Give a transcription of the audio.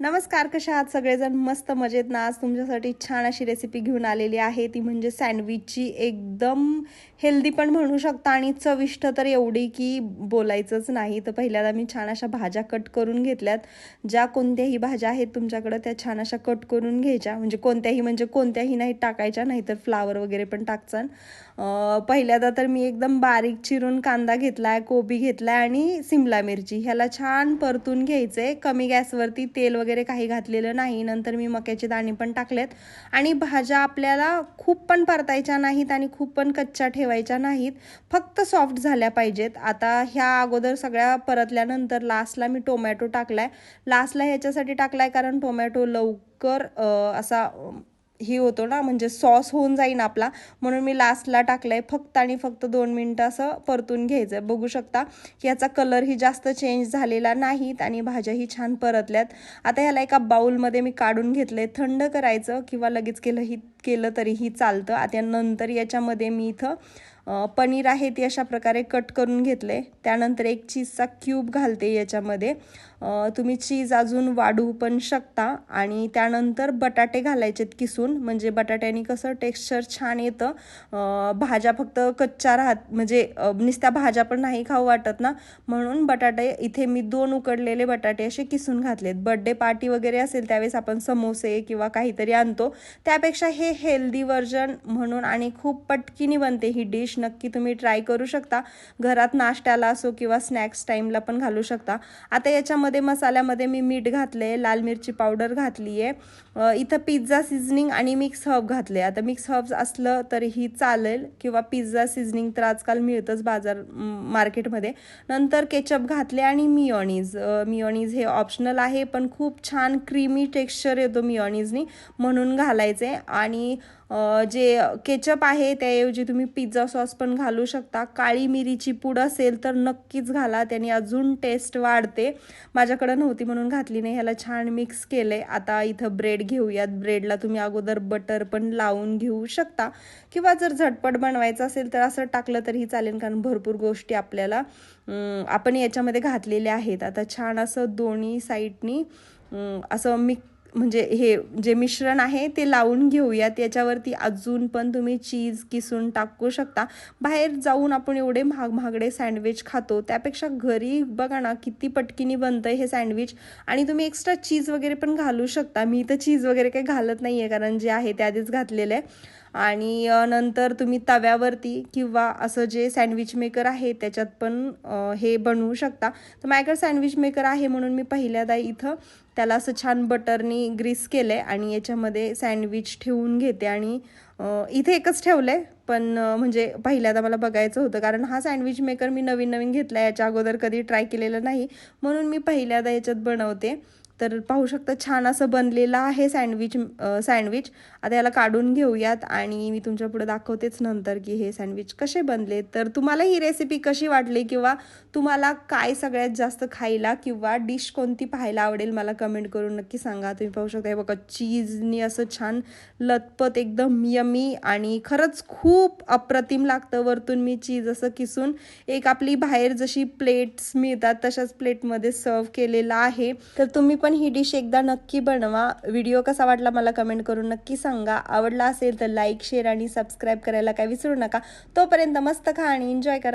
नमस्कार कशा आहात सगळेजण? मस्त मजेत ना? आज तुमच्यासाठी छान अशी रेसिपी घेऊन आलेली आहे. ती म्हणजे सँडविचची एकदम हेल्दी पण म्हणू शकता आणि चविष्ट तर एवढी की बोलायचंच नाही. तर पहिल्यांदा मी छान अशा भाज्या कट करून घेतल्यात. ज्या कोणत्याही भाज्या आहेत तुमच्याकडं त्या छान अशा कट करून घ्यायच्या. म्हणजे कोणत्याही म्हणजे कोणत्याही नाही टाकायच्या नाही तर फ्लावर वगैरे पण टाकचाल पहिल्यांदा तर मी एकदम बारीक चिरून कांदा घेतला आहे कोबी घेतला आहे आणि सिमला मिरची. ह्याला छान परतून घ्यायचं आहे कमी गॅसवरती तेल वगैरे काही घातलेलं नाही. नंतर मी मक्याचे दाणे पण टाकलेत. आणि भाज्या आपल्याला खूप पण परतायच्या नाहीत आणि खूप पण कच्च्या ठेवायच्या नाहीत. फक्त सॉफ्ट झाल्या पाहिजेत. आता ह्या अगोदर सगळ्या परतल्यानंतर लास्टला मी टोमॅटो टाकलाय. लास्टला ह्याच्यासाठी टाकलाय कारण टोमॅटो लवकर असा ही होतो ना म्हणजे सॉस होऊन जाईन आपला. म्हणून मी लास्टला टाकलाय फक्त आणि फक्त दोन मिनटं असं परतून घ्यायचं बघू शकता की याचा कलरही जास्त चेंज झालेला नाहीत आणि भाज्याही छान परतल्यात. आता ह्याला एका बाऊलमध्ये मी काढून घेतलंय. थंड करायचं किंवा लगेच केलंही केलं तरीही चालतं. आता नंतर याच्यामध्ये मी इथं पनीर आहे ते अशा प्रकारे कट करून घेतले त्यानंतर एक चीजचा क्यूब घालते याच्यामध्ये. तुम्ही चीज अजून वाढवू पण शकता. आणि त्यानंतर बटाटे घालायचेत किसून. म्हणजे बटाट्याने कसं टेक्स्चर छान येतं. भाज्या फक्त कच्च्या राहत म्हणजे नुसत्या भाज्या पण नाही खाऊ वाटत ना. म्हणून बटाटे इथे मी दोन उकडलेले बटाटे असे किसून घातलेत. बड्डे पार्टी वगैरे असेल त्यावेळेस आपण समोसे किंवा काहीतरी आणतो. त्यापेक्षा हे हेल्दी व्हर्जन म्हणून आणि खूप पटकिनी बनते ही डिश नक्की तुम्ही ट्राय करू शकता. घरात नाश्त्याला असो किंवा स्नॅक्स टाईमला पण घालू शकता. आता याच्यामध्ये मसाल्यामध्ये मी मीठ घातले लाल मिरची पावडर घातली आहे इथं पिझ्झा सिझनिंग आणि मिक्स हर्ब घातले आता मिक्स हर्ब्स असलं तरीही चालेल किंवा पिझ्झा सिझनिंग तर आजकाल मिळतंच बाजार मार्केटमध्ये. नंतर केचप घातले आणि मिओनीज मिओनीज हे ऑप्शनल आहे पण खूप छान क्रीमी टेक्स्चर येतो मिओनीजनी म्हणून घालायचे. आणि जे केचप आहे त्याऐवजी तुम्ही पिझ्झा सॉस पण घालू शकता. काळी मिरीची पूड असेल तर नक्कीच घाला त्याने अजून टेस्ट वाढते. माझ्याकडं नव्हती म्हणून घातली नाही ह्याला छान मिक्स केले आता इथं ब्रेड घेऊयात. ब्रेडला तुम्ही अगोदर बटर पण लावून घेऊ शकता. किंवा जर झटपट बनवायचं असेल तर असं टाकलं तरीही चालेल कारण भरपूर गोष्टी आपल्याला आपण याच्यामध्ये घातलेल्या आहेत. आता छान असं दोन्ही साईडनी असं मिक्स म्हणजे हे जे मिश्रण आहे ते लावून घेऊया त्याच्यावरती अजून पण तुम्ही चीज किसून टाकू शकता. बाहेर जाऊन आपण एवढे महाग महागडे सँडविच खातो. त्यापेक्षा घरी बघा ना किती पटकीनी बनतं हे सँडविच आणि तुम्ही एक्स्ट्रा चीज वगैरे पण घालू शकता. मी तर चीज वगैरे काही घालत नाही आहे कारण जे आहे ते आधीच घातलेलं आहे. आणि नंतर तुम्ही तव्यावरती किंवा असं जे सँडविच मेकर आहे त्याच्यात पण हे बनवू शकता. तर माझ्याकडे सँडविच मेकर आहे म्हणून मी पहिल्यांदा इथं त्याला असं छान बटरनी ग्रीस केलं आहे आणि याच्यामध्ये सँडविच ठेवून घेते आणि इथे एकच ठेवलं आहे पण म्हणजे पहिल्यांदा मला बघायचं होतं कारण हा सँडविच मेकर मी नवीन नवीन घेतला आहे याच्या अगोदर कधी ट्राय केलेलं नाही. म्हणून मी पहिल्यांदा याच्यात बनवते. तर पाहू शकता छान असं बनलेलं आहे सँडविच सँडविच आता याला काढून घेऊयात आणि मी तुमच्यापुढे दाखवतेच नंतर की हे सँडविच कसे बनले. तर तुम्हाला ही रेसिपी कशी वाटली किंवा तुम्हाला काय सगळ्यात जास्त खायला किंवा डिश कोणती पाहायला आवडेल मला कमेंट करून नक्की सांगा. तुम्ही पाहू शकता हे बघा चीजनी असं छान लतपत एकदम यमी आणि खरंच खूप अप्रतिम लागतं वरतून मी चीज असं किसून. एक आपली बाहेर जशी प्लेट्स मिळतात तशाच प्लेटमध्ये सर्व केलेला आहे. तर तुम्ही पण ही डिश एकदा नक्की बनवा. व्हिडिओ कसा वाटला मला कमेंट करून नक्की सांगा. आवडला असेल तर लाईक शेअर आणि सबस्क्राईब करायला काय विसरू नका. तोपर्यंत मस्त खा आणि एन्जॉय करा.